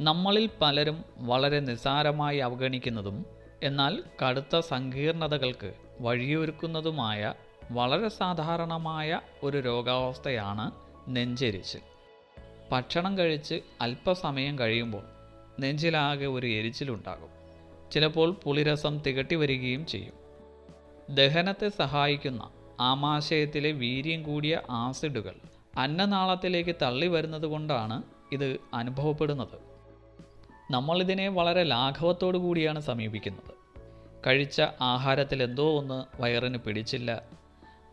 നമ്മളിൽ പലരും വളരെ നിസ്സാരമായി അവഗണിക്കുന്നതും എന്നാൽ കടുത്ത സങ്കീർണതകൾക്ക് വഴിയൊരുക്കുന്നതുമായ വളരെ സാധാരണമായ ഒരു രോഗാവസ്ഥയാണ് നെഞ്ചെരിച്ചിൽ. ഭക്ഷണം കഴിച്ച് അല്പസമയം കഴിയുമ്പോൾ നെഞ്ചിലാകെ ഒരു എരിച്ചിലുണ്ടാകും ചിലപ്പോൾ പുളിരസം തികട്ടി വരികയും ചെയ്യും. ദഹനത്തെ സഹായിക്കുന്ന ആമാശയത്തിലെ വീര്യം കൂടിയ ആസിഡുകൾ അന്നനാളത്തിലേക്ക് തള്ളി വരുന്നത് കൊണ്ടാണ് ഇത് അനുഭവപ്പെടുന്നത്. നമ്മളിതിനെ വളരെ ലാഘവത്തോടു കൂടിയാണ് സമീപിക്കുന്നത്. കഴിച്ച ആഹാരത്തിൽ എന്തോ ഒന്ന് വയറിന് പിടിച്ചില്ല.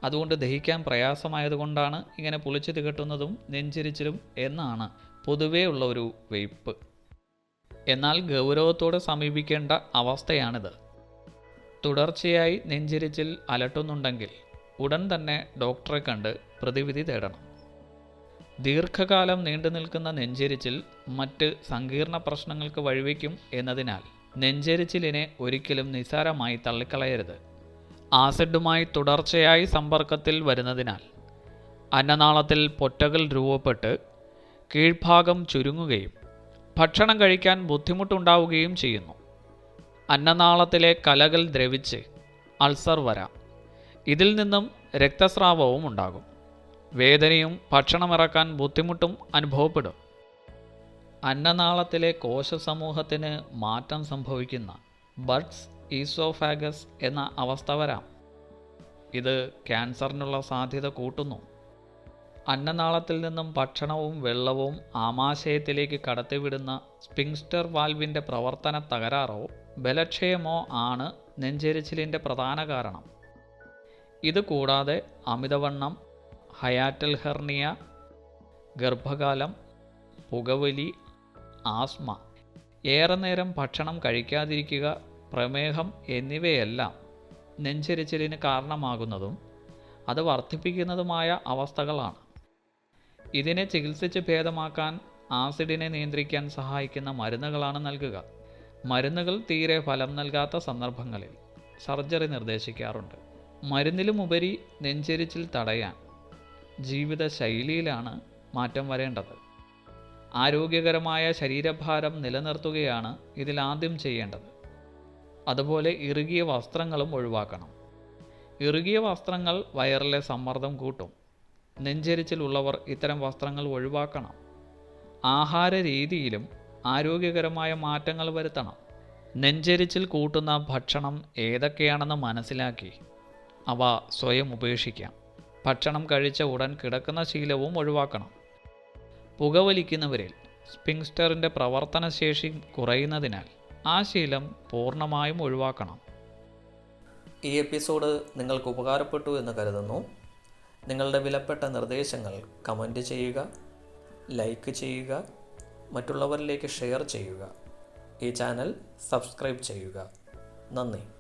അതുകൊണ്ട് ദഹിക്കാൻ പ്രയാസമായതുകൊണ്ടാണ് ഇങ്ങനെ പുളിച്ചു തികട്ടുന്നതും നെഞ്ചിരിച്ചിലും എന്നാണ് പൊതുവേ ഉള്ള ഒരു വെയ്പ്പ്. എന്നാൽ ഗൗരവത്തോടെ സമീപിക്കേണ്ട അവസ്ഥയാണിത്. തുടർച്ചയായി നെഞ്ചിരിച്ചിൽ അലട്ടുന്നുണ്ടെങ്കിൽ ഉടൻ തന്നെ ഡോക്ടറെ കണ്ട് പ്രതിവിധി തേടണം. ദീർഘകാലം നീണ്ടു നിൽക്കുന്ന നെഞ്ചെരിച്ചിൽ മറ്റ് സങ്കീർണ പ്രശ്നങ്ങൾക്ക് വഴിവെക്കും എന്നതിനാൽ നെഞ്ചെരിച്ചിലിനെ ഒരിക്കലും നിസ്സാരമായി തള്ളിക്കളയരുത്. ആസിഡുമായി തുടർച്ചയായി സമ്പർക്കത്തിൽ വരുന്നതിനാൽ അന്നനാളത്തിൽ പൊറ്റകൾ രൂപപ്പെട്ട് കീഴ്ഭാഗം ചുരുങ്ങുകയും ഭക്ഷണം കഴിക്കാൻ ബുദ്ധിമുട്ടുണ്ടാവുകയും ചെയ്യുന്നു. അന്നനാളത്തിലെ കലകൾ ദ്രവിച്ച് അൾസർ വരാം. ഇതിൽ നിന്നും രക്തസ്രാവവും ഉണ്ടാകും. വേദനയും ഭക്ഷണമിറക്കാൻ ബുദ്ധിമുട്ടും അനുഭവപ്പെടും. അന്നനാളത്തിലെ കോശസമൂഹത്തിന് മാറ്റം സംഭവിക്കുന്ന ബഡ്സ് ഈസോഫാഗസ് എന്ന അവസ്ഥ വരാം. ഇത് ക്യാൻസറിനുള്ള സാധ്യത കൂട്ടുന്നു. അന്നനാളത്തിൽ നിന്നും ഭക്ഷണവും വെള്ളവും ആമാശയത്തിലേക്ക് കടത്തിവിടുന്ന സ്പിങ്സ്റ്റർ വാൽവിന്റെ പ്രവർത്തന തകരാറോ ബലക്ഷയമോ ആണ് നെഞ്ചെരിച്ചിലിന്റെ പ്രധാന കാരണം. ഇത് കൂടാതെ അമിതവണ്ണം ഹയാറ്റൽ ഹെർണിയ ഗർഭകാലം പുകവലി ആസ്മ. ഏറെ നേരം ഭക്ഷണം കഴിക്കാതിരിക്കുക പ്രമേഹം എന്നിവയെല്ലാം നെഞ്ചെരിച്ചിലിന് കാരണമാകുന്നതും അത് വർദ്ധിപ്പിക്കുന്നതുമായ അവസ്ഥകളാണ്. ഇതിനെ ചികിത്സിച്ച് ഭേദമാക്കാൻ ആസിഡിനെ നിയന്ത്രിക്കാൻ സഹായിക്കുന്ന മരുന്നുകളാണ് നൽകുക. മരുന്നുകൾ തീരെ ഫലം നൽകാത്ത സന്ദർഭങ്ങളിൽ സർജറി നിർദ്ദേശിക്കാറുണ്ട്. മരുന്നിലുമുപരി നെഞ്ചെരിച്ചിൽ തടയാൻ ജീവിതശൈലിയിലാണ് മാറ്റം വരേണ്ടത്. ആരോഗ്യകരമായ ശരീരഭാരം നിലനിർത്തുകയാണ് ഇതിൽ ആദ്യം ചെയ്യേണ്ടത്. അതുപോലെ ഇറുകിയ വസ്ത്രങ്ങളും ഒഴിവാക്കണം. ഇറുകിയ വസ്ത്രങ്ങൾ വയറിലെ സമ്മർദ്ദം കൂട്ടും. നെഞ്ചരിച്ചിലുള്ളവർ ഇത്തരം വസ്ത്രങ്ങൾ ഒഴിവാക്കണം. ആഹാര രീതിയിലും ആരോഗ്യകരമായ മാറ്റങ്ങൾ വരുത്തണം. നെഞ്ചരിച്ചിൽ കൂട്ടുന്ന ഭക്ഷണം ഏതൊക്കെയാണെന്ന് മനസ്സിലാക്കി അവ സ്വയം ഉപേക്ഷിക്കാം. ഭക്ഷണം കഴിച്ച ഉടൻ കിടക്കുന്ന ശീലവും ഒഴിവാക്കണം. പുകവലിക്കുന്നവരിൽ സ്പിങ്സ്റ്ററിന്റെ പ്രവർത്തനശേഷി കുറയുന്നതിനാൽ ആ ശീലം പൂർണമായും ഒഴിവാക്കണം. ഈ എപ്പിസോഡ് നിങ്ങൾക്ക് ഉപകാരപ്പെട്ടു എന്ന് കരുതുന്നു. നിങ്ങളുടെ വിലപ്പെട്ട നിർദ്ദേശങ്ങൾ കമന്റ് ചെയ്യുക ലൈക്ക് ചെയ്യുക മറ്റുള്ളവരിലേക്ക് ഷെയർ ചെയ്യുക. ഈ ചാനൽ സബ്സ്ക്രൈബ് ചെയ്യുക. നന്ദി.